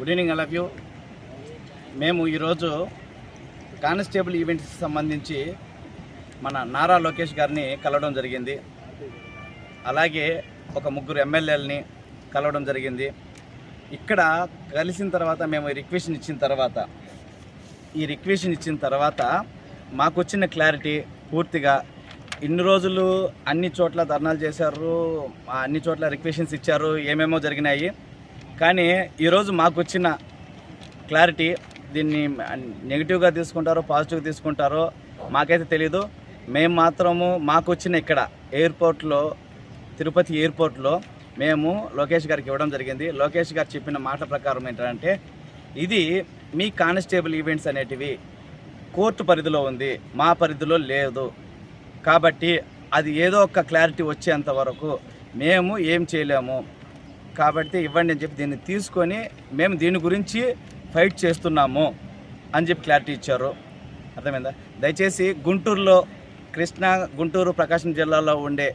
Good evening all of you మేము ఈరోజు constable ఈవెంట్స్కి సంబంధించి మన నారా లోకేష్ గారిని కలవడం జరిగింది. అలాగే ఒక ముగ్గురు ఎమ్మెల్యేలని కలవడం జరిగింది. ఇక్కడ కలిసిన తర్వాత మేము రిక్వెషన్ ఇచ్చిన తర్వాత ఈ రిక్వెషన్ ఇచ్చిన తర్వాత మాకు వచ్చిన క్లారిటీ పూర్తిగా ఇన్ని రోజులు అన్ని చోట్ల ధర్నాలు చేశారు అన్ని చోట్ల రిక్వెషన్స్ ఇచ్చారు ఏమేమో జరిగినాయి. కానీ ఈరోజు మాకు వచ్చిన క్లారిటీ దీన్ని నెగిటివ్గా తీసుకుంటారో పాజిటివ్గా తీసుకుంటారో మాకైతే తెలీదు. మేము మాత్రము మాకు వచ్చిన ఇక్కడ ఎయిర్పోర్ట్లో తిరుపతి ఎయిర్పోర్ట్లో మేము లోకేష్ గారికి ఇవ్వడం జరిగింది. లోకేష్ గారు చెప్పిన మాట ప్రకారం ఏంటంటే ఇది మీ కానిస్టేబుల్ ఈవెంట్స్ అనేటివి కోర్టు పరిధిలో ఉంది మా పరిధిలో లేదు. కాబట్టి అది ఏదో ఒక క్లారిటీ వచ్చేంత వరకు మేము ఏం చేయలేము. కాబట్టి ఇవ్వండి అని చెప్పి దీన్ని తీసుకొని మేము దీని గురించి ఫైట్ చేస్తున్నాము అని చెప్పి క్లారిటీ ఇచ్చారు. అర్థమైందా? దయచేసి గుంటూరులో కృష్ణా గుంటూరు ప్రకాశం జిల్లాలో ఉండే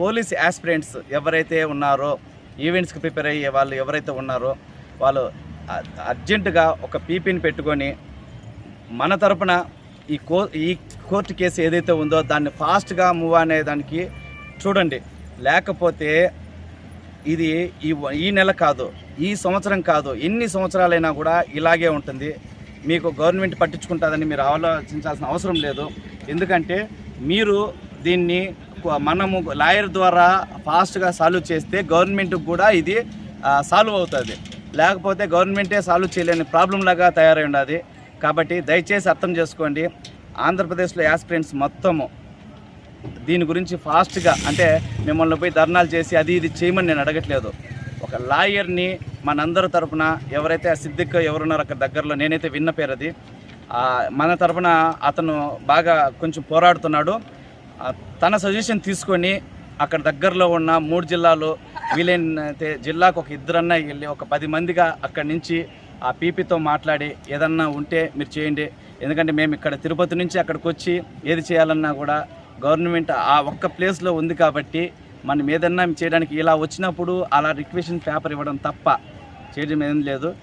పోలీస్ యాస్పిరెంట్స్ ఎవరైతే ఉన్నారో ఈవెంట్స్కి ప్రిపేర్ అయ్యే వాళ్ళు ఎవరైతే ఉన్నారో వాళ్ళు అర్జెంటుగా ఒక పీపీని పెట్టుకొని మన తరపున ఈ కో ఈ కోర్టు కేసు ఏదైతే ఉందో దాన్ని ఫాస్ట్గా మూవ్ అనే దానికి చూడండి. లేకపోతే ఇది ఈ ఈ నెల కాదు ఈ సంవత్సరం కాదు ఎన్ని సంవత్సరాలైనా కూడా ఇలాగే ఉంటుంది. మీకు గవర్నమెంట్ పట్టించుకుంటుందని మీరు ఆలోచించాల్సిన అవసరం లేదు. ఎందుకంటే మీరు దీన్ని మనము లాయర్ ద్వారా ఫాస్ట్గా సాల్వ్ చేస్తే గవర్నమెంట్కి కూడా ఇది సాల్వ్ అవుతుంది. లేకపోతే గవర్నమెంటే సాల్వ్ చేయలేని ప్రాబ్లం లాగా తయారై ఉన్నది కాబట్టి దయచేసి అర్థం చేసుకోండి. ఆంధ్రప్రదేశ్లో యాస్పిరెంట్స్ మొత్తము దీని గురించి ఫాస్ట్గా అంటే మిమ్మల్ని పోయి ధర్నాలు చేసి అది ఇది చేయమని నేను అడగట్లేదు. ఒక లాయర్ని మనందరి తరపున ఎవరైతే ఆ సిద్దిక్ ఎవరున్నారో అక్కడ దగ్గరలో నేనైతే విన్న పేరు అది. మన తరపున అతను బాగా కొంచెం పోరాడుతున్నాడు. తన సజెషన్ తీసుకొని అక్కడ దగ్గరలో ఉన్న మూడు జిల్లాలు వీలైతే జిల్లాకు ఒక ఇద్దరన్నా వెళ్ళి ఒక పది మందిగా అక్కడి నుంచి ఆ పీపీతో మాట్లాడి ఏదన్నా ఉంటే మీరు చేయండి. ఎందుకంటే మేము ఇక్కడ తిరుపతి నుంచి అక్కడికి వచ్చి ఏది చేయాలన్నా కూడా గవర్నమెంట్ ఆ ఒక్క ప్లేస్లో ఉంది కాబట్టి మనం ఏదన్నా చేయడానికి ఇలా వచ్చినప్పుడు అలా రిక్వెషన్ పేపర్ ఇవ్వడం తప్ప చేయడం ఏం లేదు.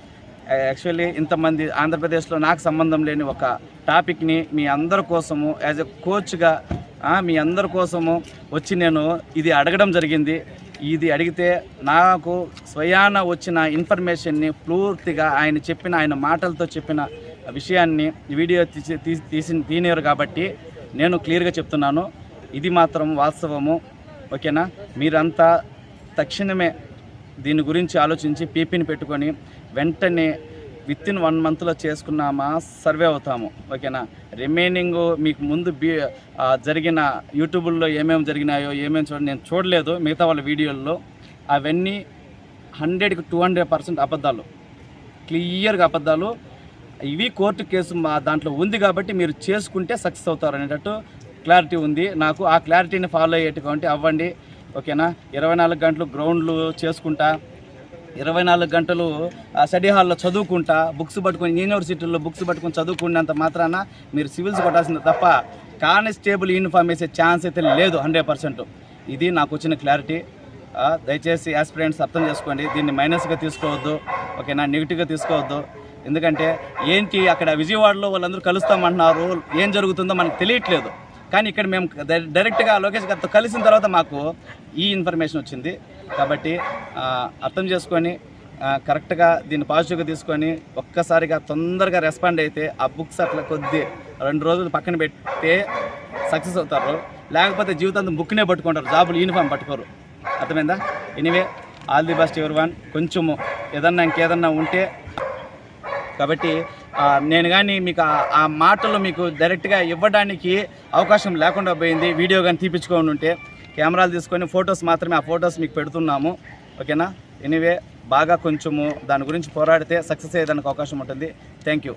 యాక్చువల్లీ ఇంతమంది ఆంధ్రప్రదేశ్లో నాకు సంబంధం లేని ఒక టాపిక్ని మీ అందరి కోసము యాజ్ ఎ కోచ్గా మీ అందరి కోసము వచ్చి నేను ఇది అడగడం జరిగింది. ఇది అడిగితే నాకు స్వయాన వచ్చిన ఇన్ఫర్మేషన్ని పూర్తిగా ఆయన చెప్పిన ఆయన మాటలతో చెప్పిన విషయాన్ని వీడియో తీసి తీసి- తీసి తీనేరు కాబట్టి నేను క్లియర్గా చెప్తున్నాను. ఇది మాత్రం వాస్తవము. ఓకేనా? మీరంతా తక్షణమే దీని గురించి ఆలోచించి పీపీని పెట్టుకొని వెంటనే విత్ ఇన్ వన్ మంత్లో చేసుకున్నామా? సర్వే అవుతాము. ఓకేనా? రిమైనింగ్ మీకు ముందు బీ జరిగిన యూట్యూబ్లో ఏమేమి జరిగినాయో ఏమేమి చూడ నేను చూడలేదు మిగతా వాళ్ళ వీడియోల్లో. అవన్నీ హండ్రెడ్కి టూ హండ్రెడ్ పర్సెంట్ అబద్ధాలు. క్లియర్గా అబద్ధాలు. ఇవి కోర్టు కేసు మా దాంట్లో ఉంది కాబట్టి మీరు చేసుకుంటే సక్సెస్ అవుతారు అనేటట్టు క్లారిటీ ఉంది. నాకు ఆ క్లారిటీని ఫాలో అయ్యేటువంటి అవ్వండి. ఓకేనా? ఇరవై నాలుగు గంటలు గ్రౌండ్లు చేసుకుంటా. ఇరవై నాలుగు గంటలు ఆ, స్టడీ హాల్లో చదువుకుంటా. బుక్స్ పట్టుకుని యూనివర్సిటీల్లో బుక్స్ పట్టుకొని చదువుకునేంత మాత్రాన మీరు సివిల్స్ కొట్టాల్సింది తప్ప కానిస్టేబుల్ యూనిఫామ్ వేసే ఛాన్స్ అయితే లేదు హండ్రెడ్ పర్సెంట్. ఇది నాకు వచ్చిన క్లారిటీ. దయచేసి యాస్పిరెంట్స్ అర్థం చేసుకోండి. దీన్ని మైనస్గా తీసుకోవద్దు. ఓకేనా? నెగిటివ్గా తీసుకోవద్దు. ఎందుకంటే ఏంటి అక్కడ విజయవాడలో వాళ్ళందరూ కలుస్తామంటున్నారు ఏం జరుగుతుందో మనకు తెలియట్లేదు. కానీ ఇక్కడ మేము డైరెక్ట్గా లోకేష్ గారితో కలిసిన తర్వాత మాకు ఈ ఇన్ఫర్మేషన్ వచ్చింది. కాబట్టి అర్థం చేసుకొని కరెక్ట్గా దీన్ని పాజిటివ్గా తీసుకొని ఒక్కసారిగా తొందరగా రెస్పాండ్ అయితే ఆ బుక్స్ అట్లా కొద్ది రెండు రోజులు పక్కన పెడితే సక్సెస్ అవుతారు. లేకపోతే జీవితాంతం బుక్నే పట్టుకుంటారు. జాబులు యూనిఫామ్ పట్టుకోరు. అర్థమైందా? ఎనివే ఆల్ ది బెస్ట్ ఎవరి వన్ కొంచెము ఏదన్నా ఇంకేదన్నా ఉంటే కాబట్టి నేను కానీ మీకు ఆ- మాటలు మీకు డైరెక్ట్గా ఇవ్వడానికి అవకాశం లేకుండా పోయింది. వీడియో కానీ తీపించుకొని ఉంటే కెమెరాలు తీసుకొని ఫొటోస్ మాత్రమే ఆ ఫొటోస్ మీకు పెడుతున్నాము. ఓకేనా? ఎనీవే బాగా కొంచెము దాని గురించి పోరాడితే సక్సెస్ అయ్యేదానికి అవకాశం ఉంటుంది. Thank you